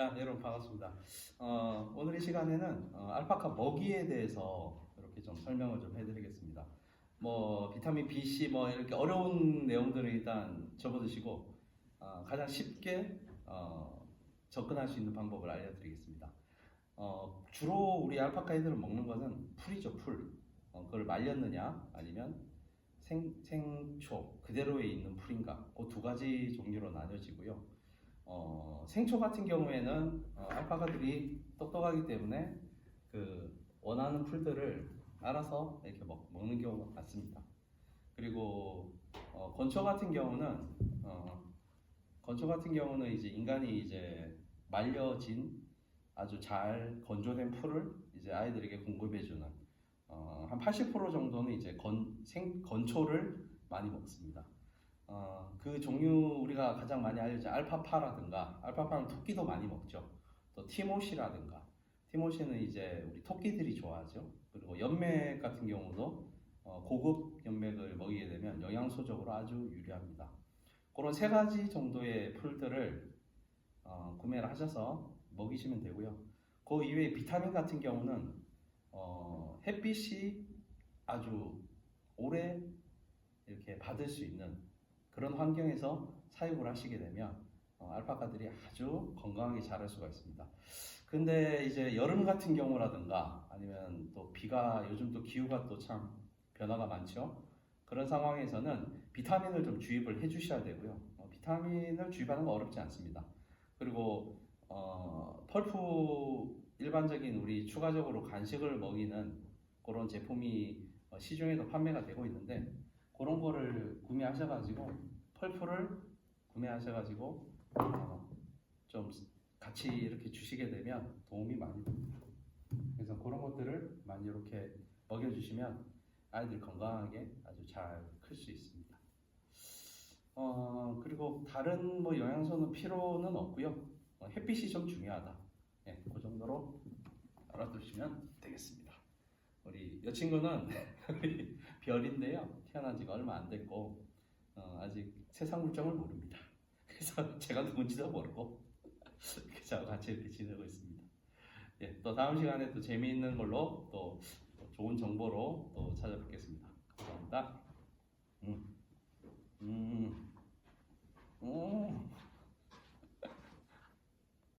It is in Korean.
자, 여러분 반갑습니다. 어, 오늘 이 시간에는 어, 알파카 먹이에 대해서 이렇게 좀 설명을 좀 해드리겠습니다. 뭐 비타민 B, C 뭐 이렇게 어려운 내용들을 일단 접어드시고 어, 가장 쉽게 어, 접근할 수 있는 방법을 알려드리겠습니다. 어, 주로 우리 알파카 애들은 먹는 것은 풀이죠, 풀. 어, 그걸 말렸느냐 아니면 생, 생초 그대로에 있는 풀인가 그 두 가지 종류로 나뉘어지고요. 어, 생초 같은 경우에는 어, 알파카들이 똑똑하기 때문에 그 원하는 풀들을 알아서 이렇게 먹, 먹는 경우가 많습니다. 그리고 어, 건초 같은 경우는 어, 건초 같은 경우는 이제 인간이 이제 말려진 아주 잘 건조된 풀을 이제 아이들에게 공급해주는 어, 한 80% 정도는 이제 건, 생, 건초를 많이 먹습니다. 어, 그 종류 우리가 가장 많이 알려진 알파파라든가 알파파는 토끼도 많이 먹죠. 또 티모시라든가 티모시는 이제 우리 토끼들이 좋아하죠. 그리고 연맥 같은 경우도 어, 고급 연맥을 먹이게 되면 영양소적으로 아주 유리합니다. 그런 세 가지 정도의 풀들을 어, 구매를 하셔서 먹이시면 되고요. 그 이외에 비타민 같은 경우는 어, 햇빛이 아주 오래 이렇게 받을 수 있는 그런 환경에서 사육을 하시게 되면 어, 알파카들이 아주 건강하게 자랄 수가 있습니다. 근데 이제 여름 같은 경우라든가 아니면 또 비가 요즘 또 기후가 또 참 변화가 많죠. 그런 상황에서는 비타민을 좀 주입을 해주셔야 되고요. 어, 비타민을 주입하는 거 어렵지 않습니다. 그리고 어, 펄프 일반적인 우리 추가적으로 간식을 먹이는 그런 제품이 어, 시중에도 판매가 되고 있는데 그런 거를 구매하셔가지고 펄프를 구매하셔가지고 어, 좀 같이 이렇게 주시게 되면 도움이 많이 됩니다. 그래서 그런 것들을 많이 이렇게 먹여주시면 아이들 건강하게 아주 잘 클 수 있습니다. 어 그리고 다른 뭐 영양소는 필요는 없고요. 어, 햇빛이 좀 중요하다. 예, 그 정도로 알아두시면 되겠습니다. 우리 여친구는 별인데요. 태어난 지가 얼마 안 됐고 어, 아직 세상 물정을 모릅니다. 그래서 제가 누군지도 모르고 저와 같이 이렇게 지내고 있습니다. 예, 또 다음 시간에 또 재미있는 걸로 또 좋은 정보로 또 찾아뵙겠습니다. 감사합니다. 음.